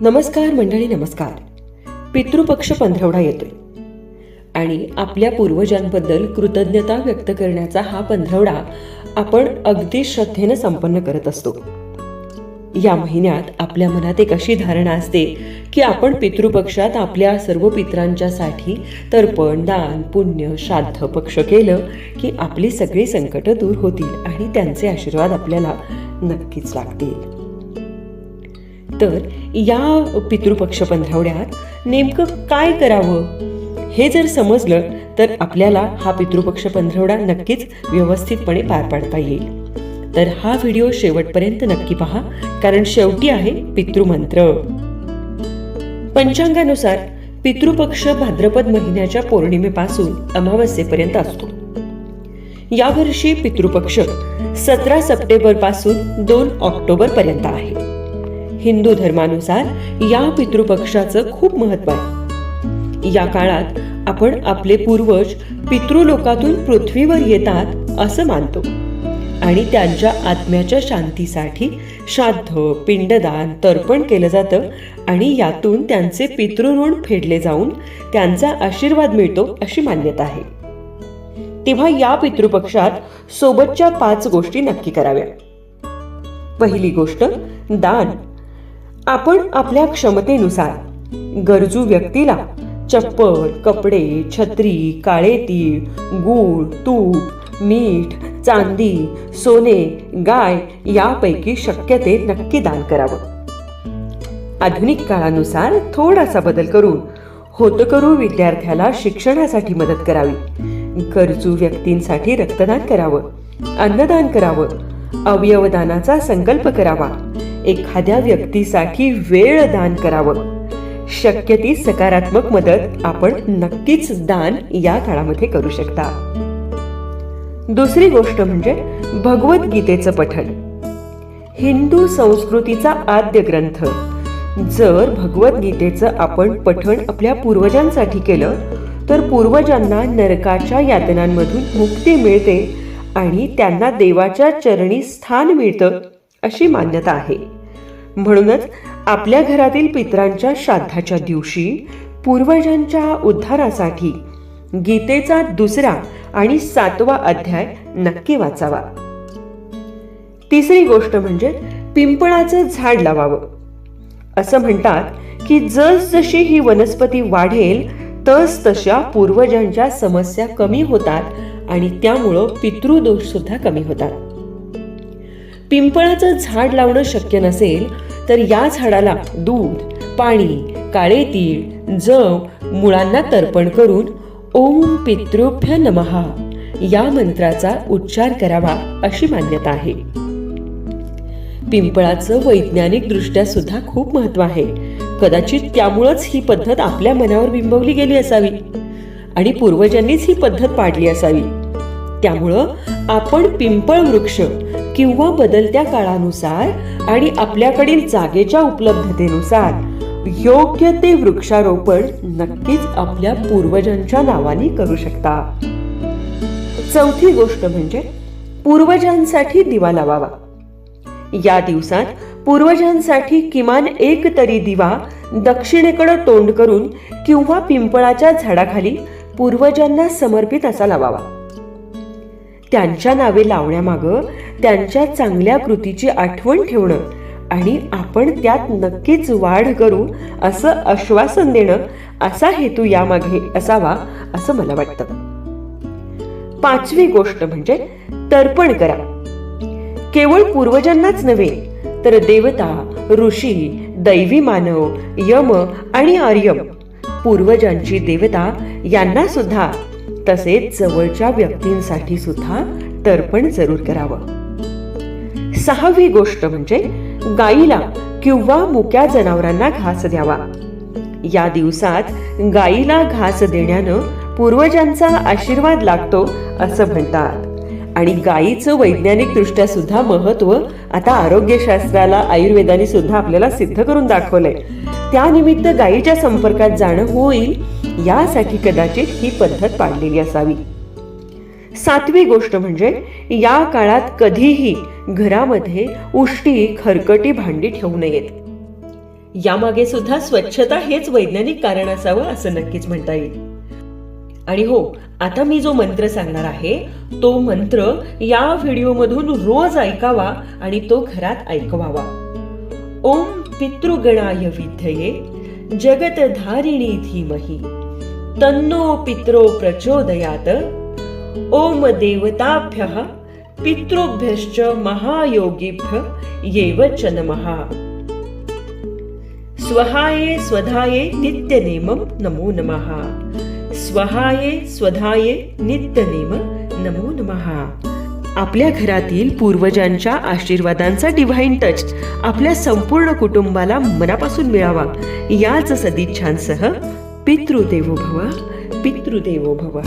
नमस्कार मंडळी नमस्कार. पितृपक्ष पंधरवडा येतोय. आणि आपल्या पूर्वजांबद्दल कृतज्ञता व्यक्त करण्याचा हा पंधरवडा आपण अगदी श्रद्धेनं संपन्न करत असतो. या महिन्यात आपल्या मनात एक अशी धारणा असते की आपण पितृपक्षात आपल्या सर्व पित्रांच्यासाठी तर्पण दान पुण्य श्राद्ध पक्ष केलं की आपली सगळी संकटं दूर होतील आणि त्यांचे आशीर्वाद आपल्याला नक्कीच लागतील. तर या पितृपक्ष पंधरवड्यात नेमकं काय करावं? हे जर समजलं तर आपल्याला हा पितृपक्ष पंधरवडा नक्कीच व्यवस्थितपणे पार पाडता येईल. तर हा व्हिडिओ शेवटपर्यंत नक्की पहा कारण शेवटी आहे पितृमंत्र. पंचांगानुसार पितृपक्ष भाद्रपद महिन्याच्या पौर्णिमेपासून अमावस्येपर्यंत असतो. यावर्षी पितृपक्ष सतरा सप्टेंबरपासून दोन ऑक्टोबर पर्यंत आहे. हिंदू धर्मानुसार या पितृपक्षाचं खूप महत्त्व आहे. या काळात आपण आपले पूर्वज पितृलोकातून पृथ्वीवर येतात असं मानतो. आणि त्यांच्या आत्म्याच्या शांतीसाठी श्राद्ध पिंडदान तर्पण केलं जातं आणि यातून त्यांचे पितृऋण फेडले जाऊन त्यांचा आशीर्वाद मिळतो अशी मान्यता आहे. तेव्हा या पितृपक्षात सोबतच्या पाच गोष्टी नक्की कराव्या. पहिली गोष्ट दान. आपण आपल्या क्षमतेनुसार. गरजू व्यक्तीला चप्पल कपडे छत्री काळे तीळ गूळ तूप मीठ चांदी सोने गाय यापैकी शक्य ते नक्की दान करावं. आधुनिक काळानुसार थोडासा बदल करून होतकरू विद्यार्थ्याला शिक्षणासाठी मदत करावी. गरजू व्यक्तींसाठी रक्तदान करावं अन्नदान करावं अवयवदानाचा संकल्प करावा. एखाद्या व्यक्तीसाठी वेळ दान करावं. शक्य ती सकारात्मक मदत आपण नक्कीच दान या काळामध्ये करू शकता. दुसरी गोष्ट म्हणजे भगवद्गीतेचं पठण. हिंदू संस्कृतीचा आद्य ग्रंथ. जर भगवद्गीतेचं आपण पठण आपल्या पूर्वजांसाठी केलं तर पूर्वजांना नरकाच्या यातनांमधून मुक्ती मिळते आणि त्यांना देवाच्या चरणी स्थान मिळतं अशी मान्यता आहे. म्हणूनच आपल्या घरातील पित्रांच्या श्राद्धाच्या दिवशी पूर्वजांच्या उद्धारासाठी गीतेचा दुसरा आणि सातवा अध्याय नक्की वाचावा. तिसरी गोष्ट म्हणजे पिंपळाचं झाड लावावं. असं म्हणतात की जसजशी ही वनस्पती वाढेल तस तशा पूर्वजांच्या समस्या कमी होतात आणि त्यामुळं पितृदोष सुद्धा कमी होतात. पिंपळाचं झाड लावणं शक्य नसेल तर या झाडाला दूध पाणी काळे तीळ जव मुळांना तर्पण करून ओम पितृभ्य नमहा या मंत्राचा उच्चार करावा अशी मान्यता आहे. पिंपळाचं वैज्ञानिक दृष्ट्या सुद्धा खूप महत्त्व आहे. कदाचित त्यामुळंच ही पद्धत आपल्या मनावर बिंबवली गेली असावी आणि पूर्वजांनीच ही पद्धत पाडली असावी. त्यामुळं आपण पिंपळ वृक्ष किंवा बदलत्या काळानुसार आणि आपल्याकडील जागेच्या उपलब्धतेनुसार. योग्य ते वृक्षारोपण नक्कीच आपल्या पूर्वजांच्या नावाने करू शकता. चौथी गोष्ट म्हणजे पूर्वजांसाठी दिवा लावावा. या दिवसात पूर्वजांसाठी किमान एक तरी दिवा दक्षिणेकडे तोंड करून किंवा पिंपळाच्या झाडाखाली पूर्वजांना समर्पित असा लावावा. त्यांच्या नावे लावण्यामागं त्यांच्या चांगल्या कृतीची आठवण ठेवणं आणि आपण त्यात नक्कीच वाढ करू असं आश्वासन देणं असा हेतू यामागे असावा असं मला वाटतं. पाचवी गोष्ट म्हणजे तर्पण करा. केवळ पूर्वजांनाच नव्हे तर देवता ऋषी दैवी मानव यम आणि आर्यम पूर्वजांची देवता यांना सुद्धा तसेच जवळच्या व्यक्तींसाठी सुद्धा तर्पण जरूर करावं. सहावी गोष्ट म्हणजे गाईला किंवा मुक्या जनावरांना घास द्यावा. या दिवसात गाईला घास देण्यानं पूर्वजांचा आशीर्वाद लागतो असं म्हणतात. आणि गायीचं वैज्ञानिक दृष्ट्या सुद्धा महत्त्व आता आरोग्यशास्त्राला आयुर्वेदाने सुद्धा आपल्याला सिद्ध करून दाखवलंय. त्यानिमित्त गायीच्या संपर्कात जाणं होईल यासाठी कदाचित ही पद्धत पाडलेली असावी. सातवी गोष्ट म्हणजे या काळात कधीही घरामध्ये उष्टी खरकटी भांडी ठेवू नयेत. यामागे सुद्धा स्वच्छता हेच वैज्ञानिक कारण असावं असं नक्कीच म्हणता येईल. आणि हो आता मी जो मंत्र सांगणार आहे तो मंत्र या व्हिडिओमधून रोज ऐकावा आणि तो घरात ऐकवावा. ओम पितृगणाय विद्यये जगतधारिणी धीमहि. तन्नो पित्रो प्रचोदयात. ओम देवताभ्यः पितृभ्यश्च महायोगिभ्य येव च नमः। स्वहाये स्वधाये नित्यनेमं नमो नमः। स्वहाये स्वधाये नित्यनेम नमो नमः। आपल्या घरातील पूर्वजांच्या आशीर्वादांचा डिव्हाइन टच आपल्या संपूर्ण कुटुंबाला मनापासून मिळावा याच सदिच्छांसह पितृदेवो भव पितृदेवो भव